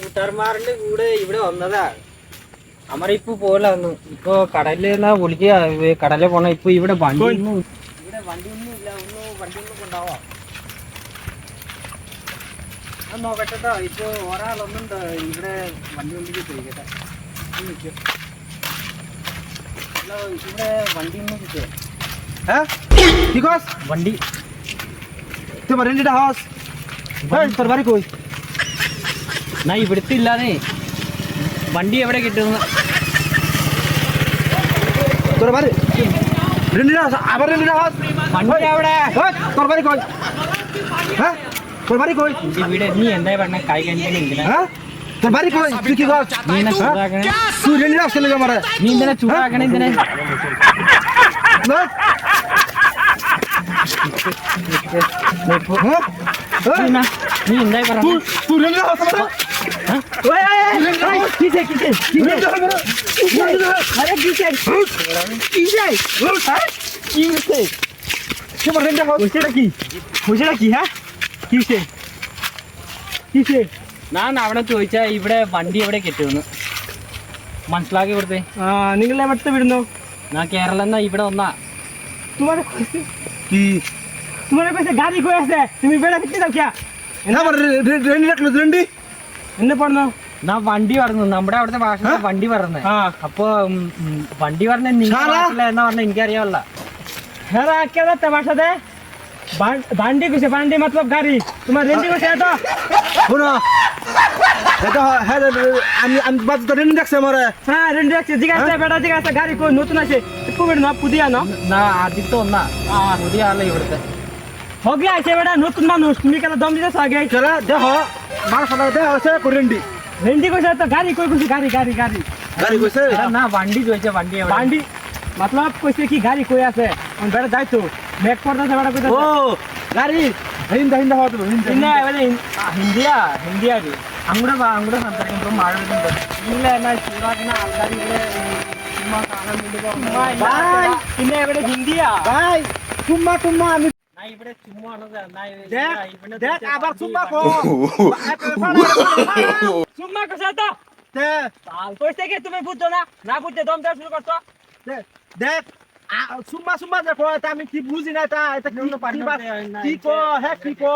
കൂട്ടർമാരുടെ കൂടെ ഇവിടെ വന്നതാ. അമര ഇപ്പൊ പോലാന്ന്. ഇപ്പൊ കടലിലെന്നാ വിളിക്ക. കടലിൽ പോണ ഇപ്പൊ ഇവിടെ വണ്ടി ഒന്നും ഇവിടെ വണ്ടി ഒന്നും ഇല്ല. ഒന്ന് വണ്ടി ഒന്നും കൊണ്ടാവാ നോക്കട്ടെ ഇപ്പൊ ഒരാളൊന്നുണ്ട്. ഇവിടെ വണ്ടി ഉണ്ടെങ്കിൽ പോയിക്കട്ടെ. നിൽക്ക്. হ্যাঁ কি কস വണ്ടി তোমার রেন্ডিটা হাস এই তোর বাড়ি কই എന്നാ ഇവിടുത്തെ ഇല്ലാതെ വണ്ടി എവിടെ കിട്ടുന്ന তোর বাড়ি রেন্ডিটা আবার রেন্ডিটা হাস വണ്ടി അവിടെ ওই তোর বাড়ি কই হ্যাঁ তোর বাড়ি কই എന്റെ വീട് നീ എന്താ പറഞ്ഞ കായ് കഴിക്കാൻ എന്തിനാ হ্যাঁ তোর বাড়ি কই তুই কি কর নিয়ে না তুই রেলি রাখ চলে যা মারা নিয়ে দেনে চুড়া আগে দেনে না নিয়ে নাই পারা তুই তুই রেলি রাখ মারা কিসে কিসে কিসে আরে কিসে কিসে কিসে কি হয়েছে কি হয়েছে কি হ্যাঁ কিসে কিসে ഞാൻ അവിടെ ചോദിച്ചാ ഇവിടെ വണ്ടി എവിടെ കിട്ടുമെന്ന്. മനസ്സിലാക്കി കൊടുത്തേ. ആ നിങ്ങൾ എവിടുത്തെ വിടുന്നു? ഞാൻ കേരളം എന്നാ ഇവിടെ വന്നാ. तुम्हारे पैसे गाड़ी को ऐसे तुम्हें बेड़ा कितने എന്നാ പറഞ്ഞു? രണ്ട് ലക്ഷത്തിലുണ്ട് എന്നെ പറഞ്ഞു? ഞാൻ വണ്ടി പറഞ്ഞു നമ്മുടെ അവിടുത്തെ ഭാഷ വണ്ടി പറഞ്ഞേ അപ്പൊ വണ്ടി പറഞ്ഞ എന്നാ പറഞ്ഞ? എനിക്കറിയാവുള്ള ഹേറാ क्या था तमाशा दे बांडी कुछ बांडी मतलब गाड़ी तुम्हारे হ্যাঁ, আমি আমি বাস তো রেন্ট দেখছে আমার। হ্যাঁ রেন্ট দেখছে জিজ্ঞাসা হ্যাঁ? বেটা জিজ্ঞাসা গাড়ি কই? নতুন আছে? কোভিড না পুদিয়া না? না আদিত্য না। পুদিয়া আলাই হইতে হগে আছে বেটা নতুন মানুষ। তুমি কেন দম দিতে আগে? চলা দেহ মার সাদা দেহ আছে রেন্ডি। রেন্ডি কইছে তো গাড়ি কই কইছে? গাড়ি গাড়ি গাড়ি। গাড়ি কইছে? না বান্ডি मतलब কইছে কি গাড়ি কই আছে? বেটা যাইতো মেক করতে বেটা কইতে ও গাড়ি। হিন্দা হিন্দা হওয়া দেবো হিন্দা പിന്നെ ഇവിടെ ഹിന്ദിയാ ഹിന്ദിയാ അത് അങ്ങോട്ട് വാ അങ്ങോട്ട് സംസാരിക്കുമ്പോൾ മഴ വരുന്നുണ്ട് ഇല്ല എന്നാ ചൂടാക്കുന്ന ആൾക്കാർ ഇവിടെ ചുമ്മാ കാണാൻ വേണ്ടി ভাই പിന്നെ ഇവിടെ ഹിന്ദിയാ ভাই চুম্মা টুম্মা আমি ഞാൻ ഇവിടെ ചുമ്മാ ആണത്. ഞാൻ দেখ ഇവിടെ দেখ ചോദിച്ച আবার വണ്ടി চুম্মা വണ്ടി- কো সুম্মা কইছে তো কইছে কি তুমি বুঝছো না না বুঝতে দম দেওয়া শুরু করছো দেখ চুম্মা চুম্মা দেখো এটা আমি কি বুঝি না এটা এটা কি কি কি হ্যাঁ কি কো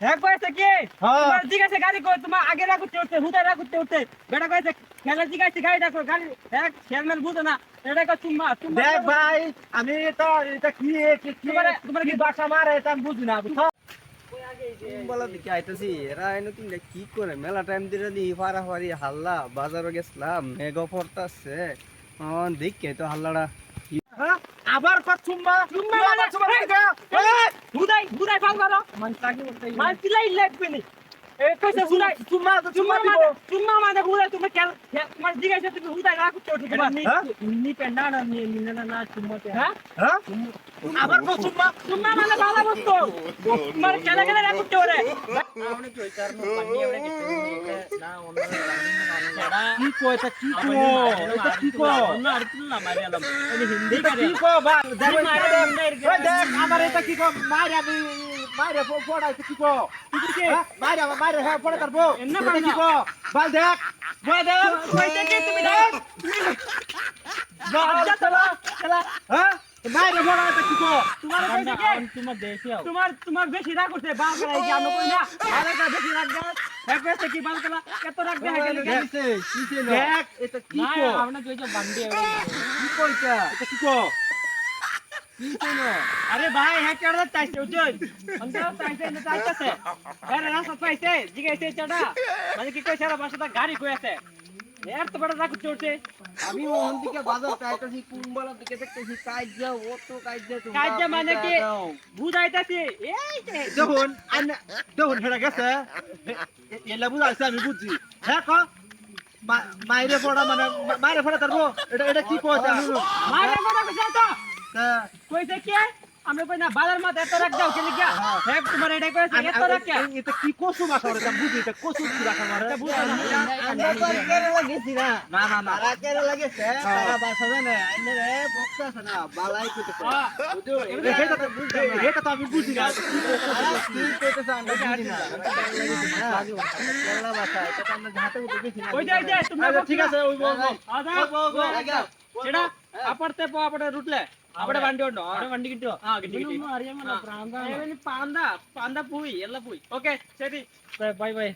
হ্যাঁ কইছে কি হ্যাঁ তোমার জিজ্ঞাসা গাড়ি কই তোমার আগে না করতে উঠতে হুদা না করতে উঠতে বেটা কইছে খেলা জিজ্ঞাসা গাড়ি দেখো গাড়ি হ্যাঁ খেলমেল বুঝো না এটা কই চুম্মা চুম্মা দেখ ভাই আমি তো এটা কি কি কি তোমার- তোমার কি বাসা মারে এটা আমি বুঝি না বুঝছ বলা দিকে আইতেছি এরা এনে তিনটা কি করে মেলা টাইম দিলে দি ফারাফারি হাল্লা বাজারও গেছিলাম মেঘ পড়তাছে দেখে তো হাল্লাটা হ্যাঁ আবার পর চুম্মা চুম্মা মানে চুম্মা মানে বুদাই বুদাই ফাল করো মান বলতে মান লাগবে না আমার এটা কি মারা মাইরে পড়া কি কো হ্যাঁ? মাইরে মাইরে হ্যাঁ পড়া করব এমনি পড়া কি কো বল দেখ। বল দেখ। কইতে কি তুমি দেখ। যা চলা চলা। হ্যাঁ? মাইরে পড়া কি কো তোমার তোমার দেশে তোমার তোমার বেশি রাগ করতে বাপ রাই জান কই না। আরে কা বেশি রাগ দাও একবারে কি বাল কলা এত রাগ দেখা গেল কি কি দেখ এটা কি কো আমরা যে বান্ডি কি কইতা এটা কি কো আরে ভাই হ্যাঁ কেডা তাইছে উজল অন্তর তাইছে না তাইছে আরে রাস্তা পাইছে জিগাইছে চড়া মানে কি কইছে আর বাসাটা গাড়ি কই আছে এর তো বড় রাগ চড়ছে আমি ওখান থেকে বাজার চাইতেছি কুম্বালা দিকে দেখতেছি কাজ যাও ও তো কাজ কাজ মানে কি বুঝাইতাছে এই দেখুন দেখুন হেরা গেছে এলা বুঝাইছে আমি বুঝছি হ্যাঁ কো মাইরে পড়া মানে মাইরে পড়া তারপো এটা এটা কি কো এটা মারে বড় কইছে তা কইছে কি? আমি কই না বাজার মধ্যে এত রাখ দাও কেন গিয়া। হ্যাঁ। তোমার এটা কইছে এত রাখ কে এটা কি কসু মাখা ওরে বুঝি এটা কসু কি রাখা এটা না। আমরা তো কেরালা গেছি না। না না না। তারা কেরালা গেছে তারা বাসা জানে। আইনে রে বক্স আছে না বালাই কইতেছে হ্যাঁ। এটা তো এটা তো আমি বুঝি না। কি কইতেছে আমরা বুঝি না। কেরালা ভাষা এটা তো আমরা ঝাঁতে উঠে গেছি না। ওই যে ওই যে তোমরা আচ্ছা, ঠিক আছে ওই বল বল আদা লাগা അപ്പുറത്തെ പോ അവിടെ റൂട്ടിലെ. അവിടെ വണ്ടി ഉണ്ടോ അവിടെ വണ്ടി കിട്ടുമോ ആ കിട്ടി കിട്ടി പ്രാന്ത പ്രാന്ത പോയി എല്ലാം പോയി ഓക്കെ ശരി. Bye bye.